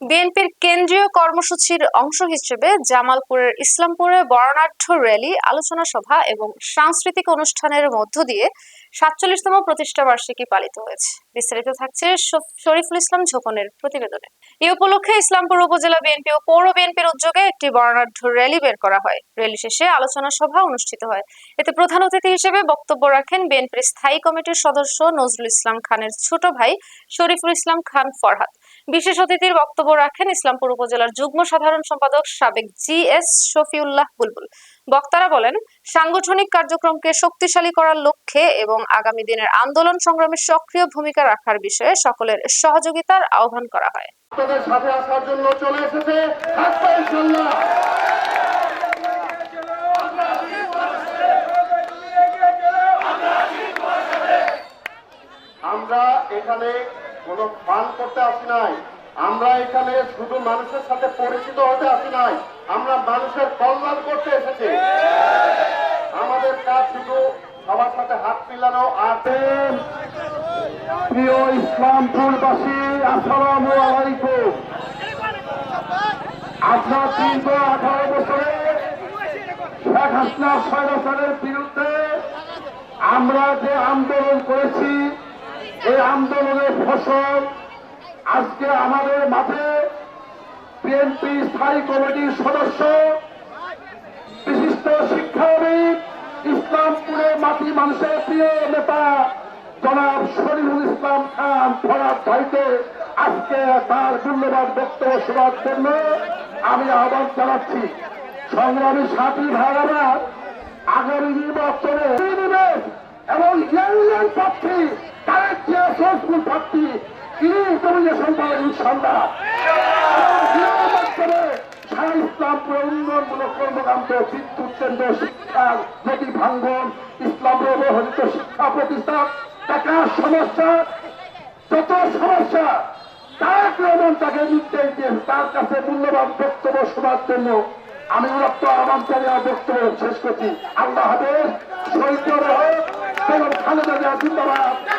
বিএনপির কেন্দ্রীয় কর্মসূচির অংশ হিসেবে জামালপুরের ইসলামপুরে বর্ণাঢ্য র্যালি, আলোচনা সভা এবং সাংস্কৃতিক অনুষ্ঠানের মধ্য দিয়ে সাতচল্লিশতম প্রতিষ্ঠা বার্ষিকী পালিত হয়েছে। বিস্তারিত থাকছে শরীফুল ইসলাম ঝোকনের প্রতিবেদনে। এই উপলক্ষে ইসলামপুর উপজেলা বিএনপি ও পৌর বিএনপির উদ্যোগে একটি বর্ণাঢ্য র্যালি বের করা হয়। র্যালি শেষে আলোচনা সভা অনুষ্ঠিত হয়। এতে প্রধান অতিথি হিসেবে বক্তব্য রাখেন বিএনপির স্থায়ী কমিটির সদস্য নজরুল ইসলাম খানের ছোট ভাই শরীফুল ইসলাম খান ফরহাদ। বিশেষ অতিথির বক্তব্য রাখেন ইসলামপুর উপজেলার যুগ্ম সাধারণ সম্পাদক সাবেক জি এস শফিউল্লাহ বুলবুল। বক্তারা বলেন, সাংগঠনিক কার্যক্রমকে শক্তিশালী করার লক্ষ্যে এবং আগামী দিনের আন্দোলন সংগ্রামে সক্রিয় ভূমিকা রাখার বিষয়ে সকলের সহযোগিতার আহ্বান করা হয়। আমরা এখানে কোনো ফান করতে আসি নাই। আমরা এখানে শুধু মানুষের সাথে পরিচিত হতে আসি নাই। আমরা মানুষের কল্যাণ করতে এসেছি। আমাদের কাজ শুধু সবার সাথে হাত মিলানো আর প্রিয় ইসলামপুরবাসী, আসসালামু আলাইকুম। আপনার দীর্ঘ আঠারো বছরে শেখ হাসিনা স্বৈরাচারের বিরুদ্ধে আমরা যে আন্দোলন করেছি এই আন্দোলনের ফসল আজকে আমাদের মাঠে বিএনপি স্থায়ী কমিটির সদস্য, বিশিষ্ট শিক্ষাবিদ, ইসলামপুরের মাটি মানুষের প্রিয় নেতা জনাব শরীফুল ইসলাম খান ফরাদ ভাইকে আজকে তার মূল্যবান বক্তব্য শোনার জন্য আমি আহ্বান জানাচ্ছি। সংগ্রামী সাথী ভাইরা আগামী নির্বাচনে এবং ইউনিয়ন প্রার্থী তাদের সোর্সফুল প্রার্থী তিনি নমিনেশন পাবেন ইনশাল্লাহ সমস্যা নির্দেশ দিয়ে তার কাছে মূল্যবান বক্তব্য শোনার জন্য আমি রক্ত আমার বক্তব্য শেষ করছি। আল্লাহ হাফেজ, শহীদ খালেদা জিন্দাবাদ।